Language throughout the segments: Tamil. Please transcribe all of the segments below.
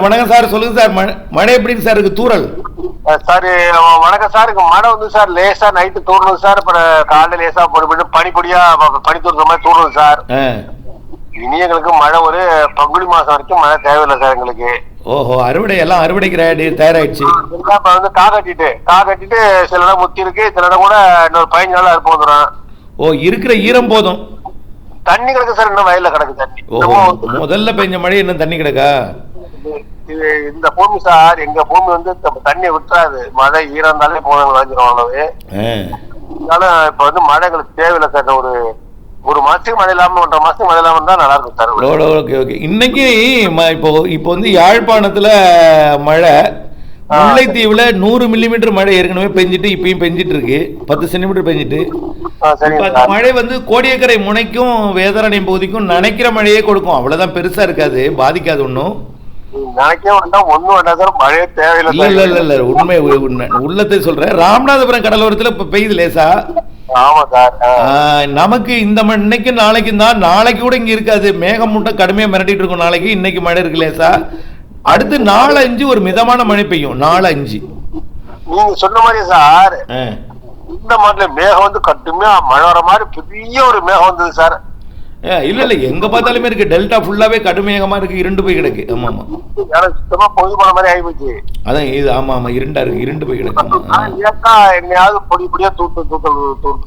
சார் வணக்கம் சார் சொல்லுங்க சார். மழை எப்படிங்க சார் இருக்கு? தூரல் சார் வணக்கம் சார். மழை வந்து சார் லேசா நைட்டு தூரணும் சார். இப்ப காலையில லேசா பொடி பொடி பனி தூர்ற மாதிரி தூரணும் சார். இனி எங்களுக்கு மழை ஒரு பங்குனி மாசம் வரைக்கும் மழை தேவையில்லை சார் எங்களுக்கு. ஓஹோ அறுவடை எல்லாம் அறுவடைக்கு தயாராயிடுச்சு. இப்ப வந்து கா கட்டிட்டு கா கட்டிட்டு சில இடம் முத்தி இருக்கு. சில இடம் கூட இன்னொரு பதினஞ்சு நாள் இருப்போம் வந்துடும் ஓ இருக்கிற ஈரம் போதும். தண்ணி கிடக்கு சார் இன்னும் வயல்ல கிடக்கு தண்ணி. முதல்ல பெஞ்ச மழை இன்னும் தண்ணி கிடக்கா? இது- இந்த பூமி சார் எங்க பூமி வந்து தண்ணி விட்டுறாது. மழை ஈரம் இருந்தாலே போதும் விளைஞ்சிரும் அவ்வளவு. ஆ. இருந்தாலும் இப்ப வந்து மழை எங்களுக்கு தேவையில்லை சார். ஒரு ஒரு மாசத்துக்கு மழை இல்லாம ஒன்றரை மாசத்துக்கு மழை இல்லாம இருந்தா நல்லா இருக்கும் சார். Okay okay. இன்னைக்கு இப்போ இப்போ வந்து யாழ்ப்பாணத்துல மழை முல்லைத்தீவுல நூறு மில்லிமீட்டர் மழை ஏற்கனவே பெஞ்சிட்டு இப்பயும் பெஞ்சிட்டு இருக்கு பத்து சென்டிமீட்டர் பெஞ்சிட்டு. மழை வந்து கோடியக்கரை முனைக்கும் வேதாரண்யம் பகுதிக்கும் நனைக்கிற மழையே கொடுக்கும். அவ்வளவுதான் பெருசா இருக்காது. பாதிக்காது ஒன்றும் இல்ல இல்ல இல்ல. உண்மை உள்ளத்தை சொல்றேன். ராமநாதபுரம் கடலோரத்துல இப்ப பெய்யுது லேசா? நமக்கு இந்த இன்னைக்கு நாளைக்கு தான். நாளைக்கு கூட இங்க இருக்காது. மேகம் மூட்டை கடுமையா மிரட்டிட்டு இருக்கும் நாளைக்கு. இன்னைக்கு மழை இருக்கு லேசா. அடுத்து நாலு அஞ்சு ஒரு மிதமான மழை பெய்யும். நாலு அஞ்சு நீங்க சொன்ன மாதிரி சார். இந்த மாதிரி மேகம் வந்து கடுமையா மழை வர மாதிரி பெரிய ஒரு மேகம் வந்தது சார். இல்ல இல்ல எங்க பார்த்தாலுமே இருக்கு. டெல்டா ஃபுல்லாவே கடுமையகமா இருக்கு. இருண்டு போய் கிடக்கு. ஆமா ஆமா. சுத்தமா பொழுது போன மாதிரி ஆயிப்போச்சு. அதான் இது ஆமா ஆமா இருண்டா இருக்கு. இருண்டு போய் கிடக்கு.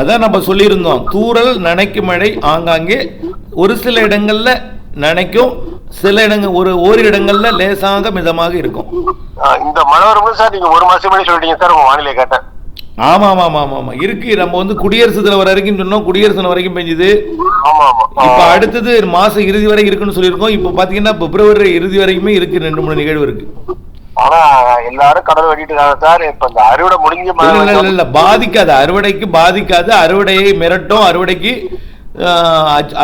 அதான் நம்ம சொல்லியிருந்தோம். தூறல் நனைக்கும் மழை ஆங்காங்கே. ஒரு சில இடங்கள்ல நனைக்கும். சில இடங்கள் ஒரு ஓரிரு இடங்கள்ல லேசாக மிதமாக இருக்கும். இந்த மழை வரும்போது சார் நீங்க ஒரு மாசம் முன்னாடி சொல்லிட்டீங்க சார் உங்க வானிலை கேட்டேன். ஆமா ஆமா ஆமா ஆமா ஆமா இருக்கு. நம்ம வந்து குடியரசு தினம் வரைக்கும் சொன்னோம். குடியரசு தினம் வரைக்கும் பெஞ்சுது. இப்ப அடுத்தது மாசம் இறுதி வரை இருக்குன்னு சொல்லியிருக்கோம். இப்ப பாத்தீங்கன்னா பிப்ரவரி இறுதி வரைக்குமே இருக்கு. ரெண்டு மூணு நிகழ்வு இருக்கு. ஆனா எல்லாரும் கடல் வெட்டிட்டு இருக்காங்க சார். இப்ப இந்த அறுவடை முடிஞ்ச இல்ல இல்ல பாதிக்காது. அறுவடைக்கு பாதிக்காது. அறுவடையை மிரட்டும். அறுவடைக்கு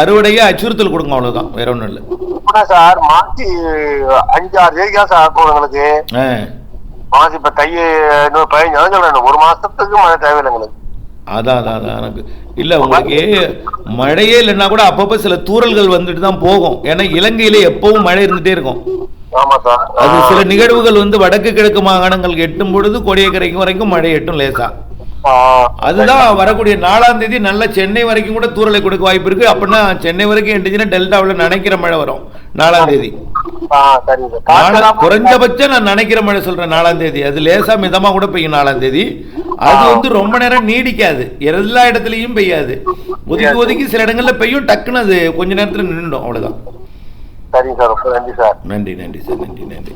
அறுவடையை அச்சுறுத்தல் கொடுக்கும் அவ்வளவுதான். வேற ஒண்ணும் இல்ல. சார்? மாசி அஞ்சு ஆறு தேதிக்கா சார் ஆகும் எங்களுக்கு ஆ. மாசி இப்ப தை இன்னொரு பதினஞ்சு சொல்றேன் ஒரு மாசத்துக்கு மழை தேவையில்லை எங்களுக்கு. அதான் அதான் அதான் எனக்கு இல்ல உங்களுக்கு மழையே இல்லைன்னா கூட அப்பப்போ சில தூறல்கள் வந்துட்டு தான் போகும். ஏன்னா இலங்கையில எப்பவும் மழை இருந்துட்டே இருக்கும். அது சில நிகழ்வுகள் வந்து வடக்கு கிழக்கு மாகாணங்களுக்கு எட்டும் பொழுது கோடியக்கரைக்கும் வரைக்கும் மழை எட்டும் லேசா. அதுதான் வரக்கூடிய நாலாம் தேதி நல்ல சென்னை வரைக்கும் கூட தூறலை கொடுக்க வாய்ப்பு இருக்கு. அப்படின்னா சென்னை வரைக்கும் எட்டுச்சுன்னா டெல்டாவில் நினைக்கிற மழை வரும் நாலாம் தேதி. குறைஞ்சபட்சம் நான் நினைக்கிற மழை சொல்றேன் நாலாம் தேதி. அது லேசா மிதமா கூட பெய்யும் நாலாம் தேதி. அது வந்து ரொம்ப நேரம் நீடிக்காது. எல்லா இடத்துலயும் பெய்யாது. ஒதுக்கி ஒதுக்கி சில இடங்கள்ல பெய்யும் டக்குன்னு அது கொஞ்ச நேரத்துல நின்றுடும் அவ்வளவுதான். சரிங்க சார். ரொம்ப நன்றி சார். நன்றி நன்றி சார். நன்றி நன்றி.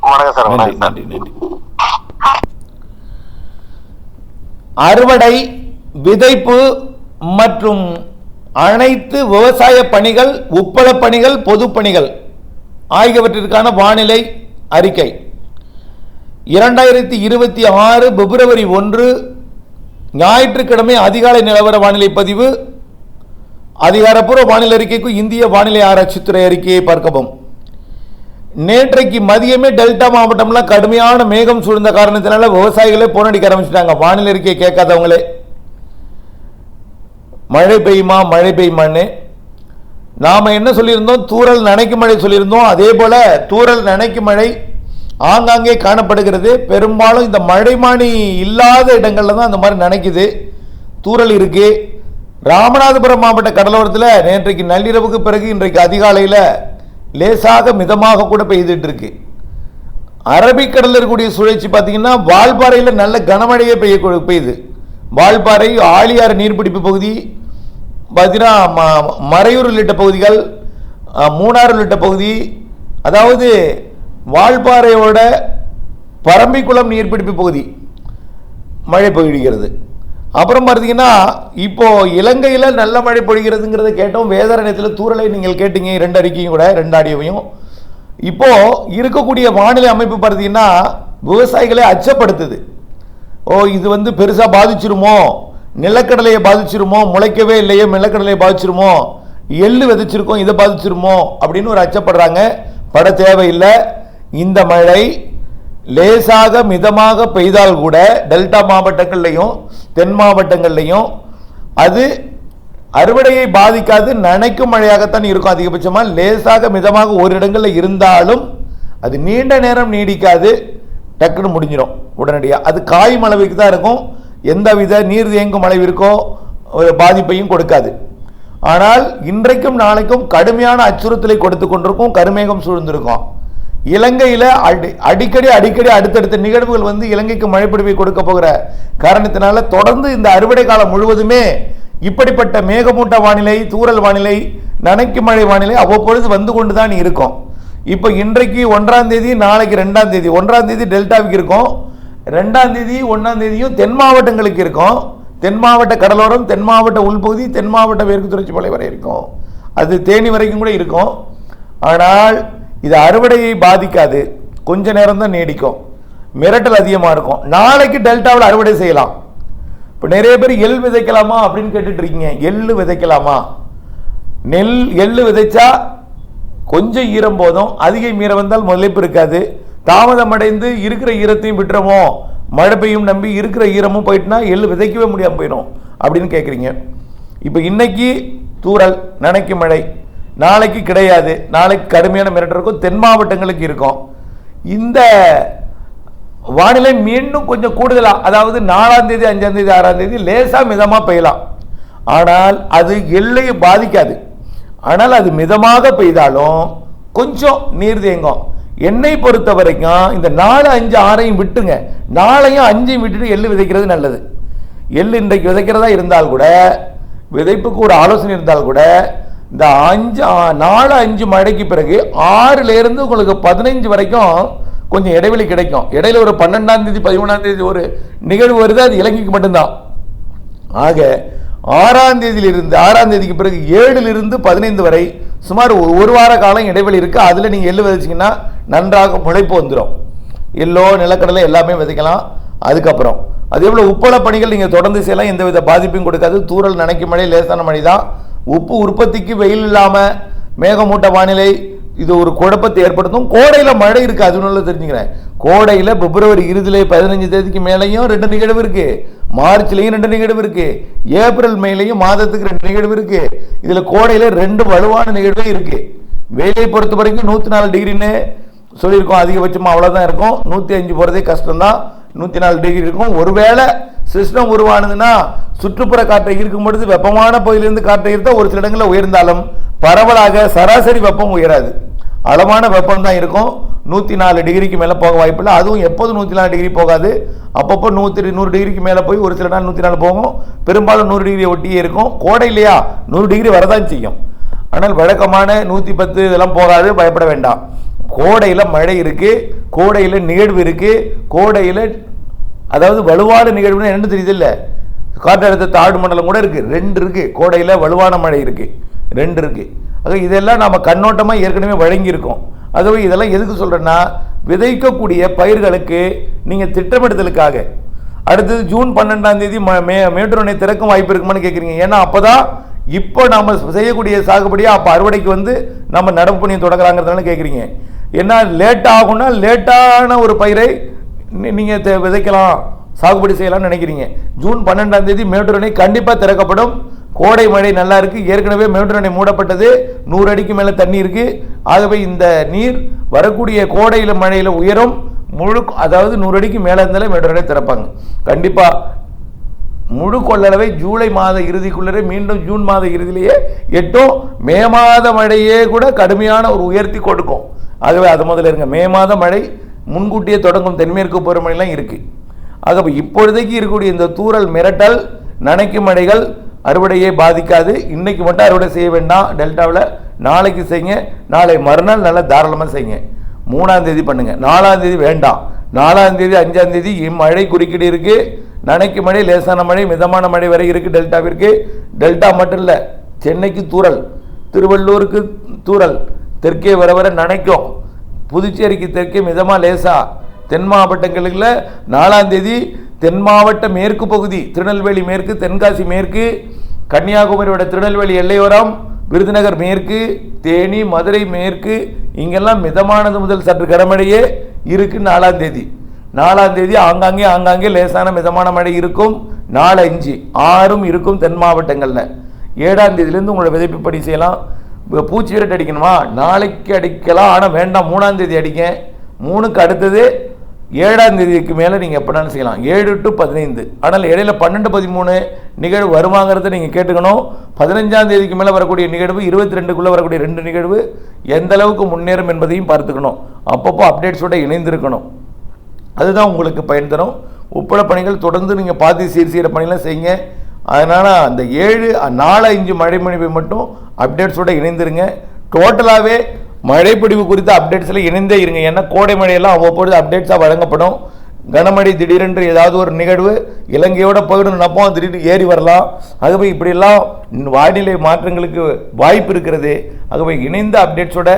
வணக்கம் சார். நன்றி நன்றி நன்றி. அறுவடை விதைப்பு மற்றும் அனைத்து விவசாய பணிகள் உப்பள பணிகள் பொதுப் பணிகள். ஆகியவற்றிற்கான வானிலை அறிக்கை. இரண்டாயிரத்தி இருபத்தி ஆறு பிப்ரவரி ஒன்று ஞாயிற்றுக்கிழமை அதிகாலை நிலவர வானிலை பதிவு. அதிகாரப்பூர்வ வானிலை அறிக்கைக்கு இந்திய வானிலை ஆராய்ச்சித்துறை அறிக்கையை பார்க்கவும். நேற்றைக்கு மதியமே டெல்டா மாவட்டம்லாம் கடுமையான மேகம் சூழ்ந்த காரணத்தினால விவசாயிகளே போனடிக்க ஆரம்பிச்சிட்டாங்க. வானிலை அறிக்கையை கேட்காதவங்களே. மழை பெய்யுமா? மழை பெய்யுமான்னு. நாம் என்ன சொல்லியிருந்தோம்? தூரல் நனைக்கும் மழை சொல்லியிருந்தோம். அதே போல தூரல் நனைக்கும் மழை ஆங்காங்கே காணப்படுகிறது. பெரும்பாலும் இந்த மழைமானி இல்லாத இடங்களில் தான் அந்த மாதிரி நனைக்குது. தூரல் இருக்கு. ராமநாதபுரம் மாவட்ட கடலோரத்தில் நேற்றைக்கு நள்ளிரவுக்கு பிறகு இன்றைக்கு அதிகாலையில் லேசாக மிதமாக கூட பெய்துட்டு இருக்கு அரபிக்கடலில் இருக்கக்கூடிய சுழற்சி பார்த்தீங்கன்னா வால்பாறையில் நல்ல கனமழையே பெய்ய பெய்யுது. வால்பாறை ஆழியாறு நீர்பிடிப்பு பகுதி பார்த்தீங்கன்னா ம- மறையூர் உள்ளிட்ட பகுதிகள் மூணாறு மூணார் உள்ளிட்ட பகுதி அதாவது வால்பாறையோட பரம்பிக்குளம் நீர்பிடிப்பு பகுதி மழை பொழிகிறது. அப்புறம் பார்த்தீங்கன்னா இப்போது இலங்கையில் நல்ல மழை பொழிகிறதுங்கிறத கேட்டோம். வேதாரண்யத்தில் தூறலை நீங்கள் கேட்டீங்க ரெண்டு அறிக்கையும் கூட ரெண்டு ஆடியோவையும். இப்போது இருக்கக்கூடிய வானிலை அமைப்பு பார்த்தீங்கன்னா விவசாயிகளை அச்சப்படுத்துது. ஓ இது வந்து பெருசாக பாதிச்சிருமோ? நிலக்கடலையை பாதிச்சிருமோ? முளைக்கவே இல்லையோ நிலக்கடலையை பாதிச்சிருமோ? எள்ளு விதைச்சிருக்கோம் இதை பாதிச்சிருமோ? அப்படின்னு ஒரு அச்சப்படுறாங்க. பட தேவையில்லை. இந்த மழை லேசாக மிதமாக பெய்தால் கூட டெல்டா மாவட்டங்கள்லையும் தென் மாவட்டங்கள்லையும் அது அறுவடையை பாதிக்காது நனைக்கும் மழையாகத்தான் இருக்கும் அதிகபட்சமாக லேசாக மிதமாக ஒரு இடங்களில் இருந்தாலும் அது நீண்ட நேரம் நீடிக்காது. டக்குன்னு முடிஞ்சிடும் உடனடியாக அது காயும் அளவுக்கு தான் இருக்கும். எந்தவித நீர் தேங்கும் அளவிற்கோ ஒரு பாதிப்பையும் கொடுக்காது. ஆனால் இன்றைக்கும் நாளைக்கும் கடுமையான அச்சுறுத்தலை கொடுத்து கொண்டிருக்கும் கருமேகம் சூழ்ந்திருக்கும். இலங்கையில் அடி அடிக்கடி அடிக்கடி அடுத்தடுத்த நிகழ்வுகள் வந்து இலங்கைக்கு மழைப்பிடிவை கொடுக்க போகிற காரணத்தினால தொடர்ந்து இந்த அறுவடை காலம் முழுவதுமே இப்படிப்பட்ட மேகமூட்ட வானிலை தூறல் வானிலை நனைக்கு மழை வானிலை அவ்வப்பொழுது வந்து கொண்டு தான் இருக்கும். இப்போ இன்றைக்கு ஒன்றாம் தேதி நாளைக்கு ரெண்டாம் தேதி ஒன்றாம் தேதி டெல்டாவுக்கு இருக்கும். ரெண்டாம் தேதி ஒன்றாம் தேதியும் தென் மாவட்டங்களுக்கு இருக்கும். தென் மாவட்ட கடலோரம் தென் மாவட்ட உள்பகுதி தென் மாவட்ட மேற்கு தொடர்ச்சி மலை வரை இருக்கும். அது தேனி வரைக்கும் கூட இருக்கும். ஆனால் இது அறுவடையை பாதிக்காது. கொஞ்ச நேரம் தான் நீடிக்கும். மிரட்டல் அதிகமாக இருக்கும். நாளைக்கு டெல்டாவில் அறுவடை செய்யலாம். இப்போ நிறைய பேர் எள் விதைக்கலாமா அப்படின்னு கேட்டுட்டு இருக்கீங்க. விதைக்கலாமா? நெல் எள் விதைச்சா கொஞ்சம் ஈரம் போதும். அதிக மீற வந்தால் முளைப்பு இருக்காது. தாமதம் அடைந்து இருக்கிற ஈரத்தையும் விட்டுறமோ? மழை பெய்யும் நம்பி இருக்கிற ஈரமும் போயிட்டுனா எள்ளு விதைக்கவே முடியாமல் போயிடும் அப்படின்னு கேட்குறீங்க இப்போ இன்னைக்கு தூறல் நனைக்கு மழை நாளைக்கு கிடையாது நாளைக்கு கடுமையான மிரட்டல் இருக்கும் தென் மாவட்டங்களுக்கு இருக்கும். இந்த வானிலை மீண்டும் கொஞ்சம் கூடுதலாக அதாவது நாலாம் தேதி அஞ்சாம் தேதி ஆறாம் தேதி லேசாக மிதமாக பெய்யலாம். ஆனால் அது எல்லையை பாதிக்காது. ஆனால் அது மிதமாக பெய்தாலும் கொஞ்சம் நீர் தேங்கும். என்னை பொறுத்த வரைக்கும் இந்த நாலு அஞ்சு ஆறையும் விட்டுங்க. நாளையும் அஞ்சையும் விட்டுட்டு எள்ளு விதைக்கிறது நல்லது. எள்ளு இன்றைக்கு விதைக்கிறதா இருந்தால் கூட விதைப்புக்கு ஒரு ஆலோசனை இருந்தால் கூட இந்த அஞ்சு நாலு அஞ்சு மழைக்கு பிறகு ஆறுலேருந்து உங்களுக்கு பதினைஞ்சு வரைக்கும் கொஞ்சம் இடைவெளி கிடைக்கும். இடையில ஒரு பன்னெண்டாம் தேதி பதிமூணாம் தேதி ஒரு நிகழ்வு வருது அது இலங்கைக்கு மட்டும்தான். ஆக ஆறாம் தேதியிலிருந்து ஆறாம் தேதிக்கு பிறகு ஏழுலிருந்து பதினைந்து வரை சுமார் ஒரு ஒரு வார காலம் இடைவெளி இருக்குது அதில் நீங்கள் எள்ளு விதைச்சிங்கன்னா நன்றாக முளைப்பு வந்துடும் எல்லோ நிலக்கடலை எல்லாமே விதைக்கலாம். அதுக்கப்புறம் அதே போல் உப்பள பணிகள் நீங்கள் தொடர்ந்து செய்யலாம். எந்தவித பாதிப்பையும் கொடுக்காது. தூரல் நனைக்கும் மழை லேசான மழை தான். உப்பு உற்பத்திக்கு வெயில் இல்லாமல் மேகமூட்ட வானிலை இது ஒரு குழப்பத்தை ஏற்படுத்தும். கோடையில் மழை இருக்குது அது நல்லா தெரிஞ்சுக்கிறேன். கோடையில் பிப்ரவரி இறுதியில் பதினஞ்சு தேதிக்கு மேலேயும் ரெண்டு நிகழ்வு இருக்குது மார்ச்லேயும் ரெண்டு நிகழ்வு இருக்குது ஏப்ரல் மேலையும் மாதத்துக்கு ரெண்டு நிகழ்வு இருக்குது இதில் கோடையில் ரெண்டு வலுவான நிகழ்வே இருக்குது வெயிலை பொறுத்த வரைக்கும் நூற்றி நாலு டிகிரின்னு சொல்லியிருக்கோம் அதிகபட்சமாக அவ்வளோதான் இருக்கும். நூற்றி அஞ்சு போகிறதே கஷ்டம்தான். நூற்றி நாலு டிகிரி இருக்கும். ஒருவேளை சிஸ்டம் உருவானதுன்னா சுற்றுப்புற காற்றை ஈர்க்கும் பொழுது வெப்பமான பகுதியிலிருந்து காற்றை ஈர்த்தா ஒரு சில இடங்களில் உயர்ந்தாலும் பரவலாக சராசரி வெப்பம் உயராது. அளவான வெப்பம் தான் இருக்கும். நூற்றி நாலு டிகிரிக்கு மேலே போக வாய்ப்பில்லை அதுவும் எப்போதும் நூற்றி நாலு டிகிரி போகாது. அப்பப்போ நூற்றி நூறு டிகிரிக்கு மேலே போய் ஒரு சில நாள் நூற்றி நாலு போகும். பெரும்பாலும் நூறு டிகிரி ஒட்டியே இருக்கும். கோடை இல்லையா? நூறு டிகிரி வரதான் செய்யும். ஆனால் வழக்கமான நூற்றி பத்து இதெல்லாம் போகாது. பயப்பட வேண்டாம். கோடையில் மழை இருக்குது கோடையில் நிகழ்வு இருக்குது கோடையில் அதாவது வலுவான நிகழ்வுன்னு என்ன தெரியுது காற்றழுத்த தாழ்வு மண்டலம் கூட இருக்குது ரெண்டு இருக்குது கோடையில் வலுவான மழை இருக்குது ரெண்டு இருக்குது ஆக இதெல்லாம் நம்ம கண்ணோட்டமாக ஏற்கனவே வழங்கியிருக்கோம். ஆகவே இதெல்லாம் எதுக்கு சொல்கிறேன்னா விதைக்கக்கூடிய பயிர்களுக்கு நீங்கள் திட்டமிடுதலுக்காக. அடுத்தது ஜூன் பன்னெண்டாம் தேதி மே மேட்டூர் திறக்கும் வாய்ப்பு இருக்குமான்னு கேட்குறீங்க ஏன்னா அப்போ தான் இப்போ நம்ம செய்யக்கூடிய சாகுபடியாக அப்போ அறுவடைக்கு வந்து நம்ம நடப்பு பணியை தொடங்குறாங்கிறதுனால கேட்குறீங்க ஏன்னா லேட் ஆகும்னா லேட்டான ஒரு பயிரை நீங்கள் விதைக்கலாம் சாகுபடி செய்யலாம்னு நினைக்கிறீங்க. ஜூன் பன்னெண்டாம் தேதி மேட்டூர் அணை கண்டிப்பாக திறக்கப்படும். கோடை மழை நல்லா இருக்குது ஏற்கனவே மேட்டூர் அணை மூடப்பட்டது. நூறு அடிக்கு மேலே தண்ணி இருக்குது ஆகவே இந்த நீர் வரக்கூடிய கோடையில் மழையில் உயரும். முழு அதாவது நூறு அடிக்கு மேலே இருந்தாலே மேட்டூர் அணை திறப்பாங்க. கண்டிப்பாக முழு கொள்ளளவை ஜூலை மாத இறுதிக்குள்ளே மீண்டும் ஜூன் மாத இறுதியிலேயே எட்டும். மே மாத மழையே கூட கடுமையான ஒரு உயர்த்தி கொடுக்கும். ஆகவே அது முதல்ல இருங்க. மே மாத மழை முன்கூட்டியே தொடங்கும் தென்மேற்கு பருவமழைலாம் இருக்குது ஆகவே இப்பொழுதைக்கு இருக்கக்கூடிய இந்த தூரல் மிரட்டல் நனைக்கும் மழைகள் அறுவடையை பாதிக்காது. இன்னைக்கு மட்டும் அறுவடை செய்ய வேண்டாம். டெல்டாவில் நாளைக்கு செய்யுங்க. நாளை மறுநாள் நல்லா தாராளமாக செய்யுங்க. மூணாம் தேதி பண்ணுங்கள் நாலாம் தேதி வேண்டாம். நாலாம் தேதி அஞ்சாம் தேதி மழை குறுக்கீடு இருக்கு. நனைக்கு மழை லேசான மழை மிதமான மழை வரை இருக்குது டெல்டாவிற்கு. டெல்டா மட்டும் இல்லை சென்னைக்கு தூரல் திருவள்ளூருக்கு தூரல் தெற்கே வர வர நினைக்கும். புதுச்சேரிக்கு தெற்கே மிதமாக லேசா. தென் மாவட்டங்களில் நாலாம் தேதி தென் மாவட்ட மேற்கு பகுதி திருநெல்வேலி மேற்கு தென்காசி மேற்கு கன்னியாகுமரியோட திருநெல்வேலி எல்லையோரம் விருதுநகர் மேற்கு தேனி மதுரை மேற்கு இங்கெல்லாம் மிதமானது முதல் சற்று கனமழையே இருக்கு நாலாம் தேதி. நாலாம் தேதி ஆங்காங்கே ஆங்காங்கே லேசான மிதமான மழை இருக்கும். நாலு அஞ்சு ஆறும் இருக்கும் தென் மாவட்டங்களில். ஏழாம் தேதியிலேருந்து உங்களோட விதைப்பு பணி செய்யலாம். பூச்சி விரட்டு அடிக்கணுமா? நாளைக்கு அடிக்கலாம். ஆனால் வேண்டாம். மூணாம் தேதி அடிக்க மூணுக்கு அடுத்தது ஏழாம் தேதிக்கு மேலே நீங்கள் எப்படினாலும் செய்யலாம். ஏழு டு பதினைந்து. ஆனால் இடையில பன்னெண்டு பதிமூணு நிகழ்வு வருமாங்கிறத நீங்கள் கேட்டுக்கணும். பதினஞ்சாம் தேதிக்கு மேலே வரக்கூடிய நிகழ்வு இருபத்தி ரெண்டுக்குள்ளே வரக்கூடிய ரெண்டு நிகழ்வு எந்த அளவுக்கு முன்னேறும் என்பதையும் பார்த்துக்கணும். அப்பப்போ அப்டேட்ஸோட இணைந்திருக்கணும். அதுதான் உங்களுக்கு பயன் தரும். உப்பள பணிகள் தொடர்ந்து நீங்கள் பார்த்து சீர் செய்கிற பணிலாம் செய்யுங்க. அதனால் அந்த ஏழு நாலு அஞ்சு மழை மணிப்பை மட்டும் அப்டேட்ஸோட இணைந்துருங்க. டோட்டலாகவே மழைப்பொழிவு குறித்த அப்டேட்ஸில் இணைந்தே இருங்க. ஏன்னா கோடை மழையெல்லாம் அவ்வப்பொழுது அப்டேட்ஸாக வழங்கப்படும். கனமழை திடீரென்று ஏதாவது ஒரு நிகழ்வு இலங்கையோட பகிர்ந்து நினைப்போம். திடீர்னு ஏறி வரலாம். ஆகவே இப்படியெல்லாம் வானிலை மாற்றங்களுக்கு வாய்ப்பு இருக்கிறது. ஆகவே இணைந்த அப்டேட்ஸோட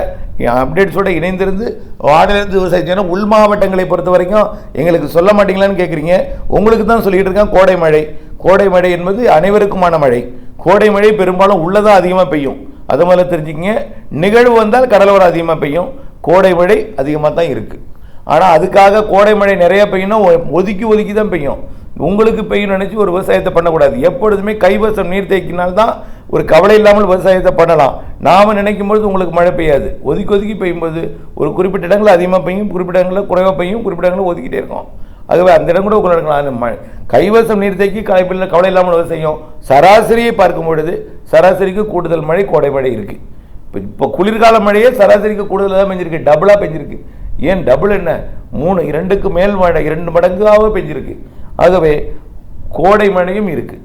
அப்டேட்ஸோட இணைந்திருந்து வானிலிருந்து விவசாயிச்சோன்னா உள் மாவட்டங்களை பொறுத்த வரைக்கும் எங்களுக்கு சொல்ல மாட்டீங்களான்னு கேட்குறீங்க உங்களுக்கு தான் சொல்லிகிட்டு இருக்கேன் கோடை மழை. கோடை மழை என்பது அனைவருக்குமான மழை. கோடை மழை பெரும்பாலும் உள்ளதான் அதிகமாக பெய்யும்? அது மாதிரி தெரிஞ்சுக்கிங்க. நிகழ்வு வந்தால் கடலோரம் அதிகமாக பெய்யும். கோடை மழை அதிகமாக தான் இருக்குது ஆனால் அதுக்காக கோடை மழை நிறையா பெய்யணும் ஒ- ஒதுக்கி ஒதுக்கி தான் பெய்யும். உங்களுக்கு பெய்யும் நினச்சி ஒரு விவசாயத்தை பண்ணக்கூடாது. எப்பொழுதுமே கைவசம் நீர் தேக்கினால்தான் ஒரு கவலை இல்லாமல் விவசாயத்தை பண்ணலாம். நாம் நினைக்கும் பொழுது உங்களுக்கு மழை பெய்யாது. ஒதுக்கி ஒதுக்கி பெய்யும்போது ஒரு குறிப்பிட்ட இடங்களில் அதிகமாக பெய்யும் குறிப்பிட்ட இடங்களில் குறைவாக பெய்யும் குறிப்பிட்ட இடங்களில் ஒதுக்கிட்டே இருக்கும். ஆகவே அந்த இடம் கூட உங்களுக்கு அந்த கைவசம் நீர் தேக்கி காய்ப்பில் கவலை இல்லாமல் விவசாயம் சராசரியை பார்க்கும் பொழுது சராசரிக்கு கூடுதல் மழை கோடை மழை இருக்குது இப்போ இப்போ குளிர்கால மழையே சராசரிக்கு கூடுதலாக தான் பெஞ்சிருக்கு. டபுளாக பெஞ்சிருக்கு. ஏன் டபுள் என்ன? மூணு இரண்டுக்கு மேல் மழை இரண்டு மடங்காக பெஞ்சிருக்கு. ஆகவே கோடை மழையும் இருக்குது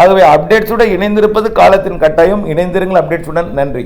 ஆகவே அப்டேட்ஸுடன் இணைந்திருப்பது காலத்தின் கட்டாயம். இணைந்திருங்கள் அப்டேட்ஸுடன் நன்றி.